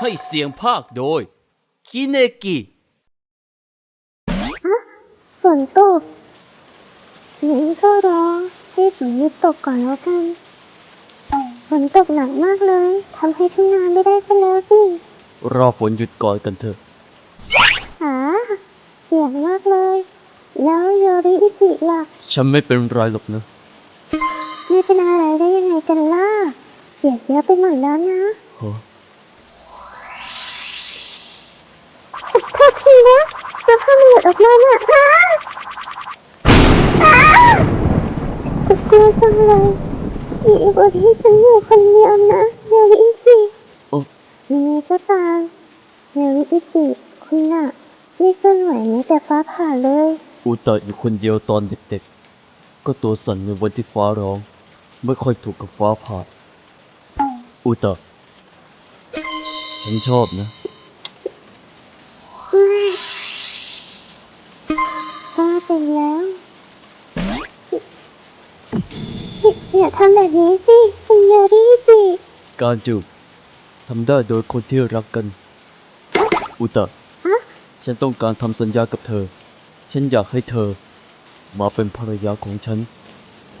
ให้เสียงภาคโดย คิเนกิ ฝนตกงั้นก็รอให้ฝนหยุดตกก่อนแล้วกัน ฝนตกหนักมากเลยทำให้ทุ่งนาไม่ได้ซะแล้วสิรอฝนหยุดก่อนกันเถอะ หาเสียงมากเลย แล้วโยริอิจิล่ะ ฉันไม่เป็นไรหรอกนะ ไม่เป็นอะไรได้ยังไงกันล่ะ เสียงเยอะไปหมดแล้วนะ ฮะ จะผ้ามันหลุดออกมาน่ะอ้าอ้ากลัวจังเลยมีวันที่ฉันอยู่คนเดียวนะโยริอิจิโอ้ ยังไงก็ตามโยริอิจิคุณน่ะไม่เคลื่อนไหวแม้แต่ฟ้าผ่าเลยอุตะอยู่คนเดียวตอนเด็กๆ ก็ตัวสั่นในวันที่ฟ้าร้อง ไม่ค่อยถูกกับฟ้าผ่าอุตะฉันชอบนะ บ้าไปแล้วอย่าทำแบบนี้สิคุณโยริอิจิการจูบทำได้โดยคนที่รักกัน อุตะฮะฉันต้องการทำสัญญากับเธอ ฉันอยากให้เธอ มาเป็นภรรยาของฉัน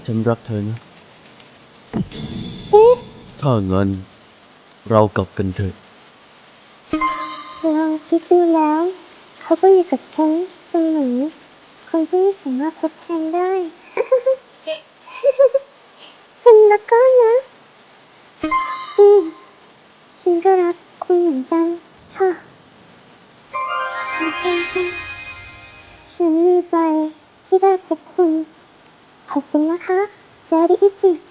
ฉันรักเธอนะเอ๊ะถ้างั้น เรากลับกันเถอะลองคิดดูแล้ว เขาก็อยู่กับฉันเสมอ คนที่สามารถพบแทนได้ฉันรักก็นะอืมฉันก็รักคุณเหมือนกันค่ะฉันดีใจที่ได้พบคุณขอบคุณนะคะ Daddy is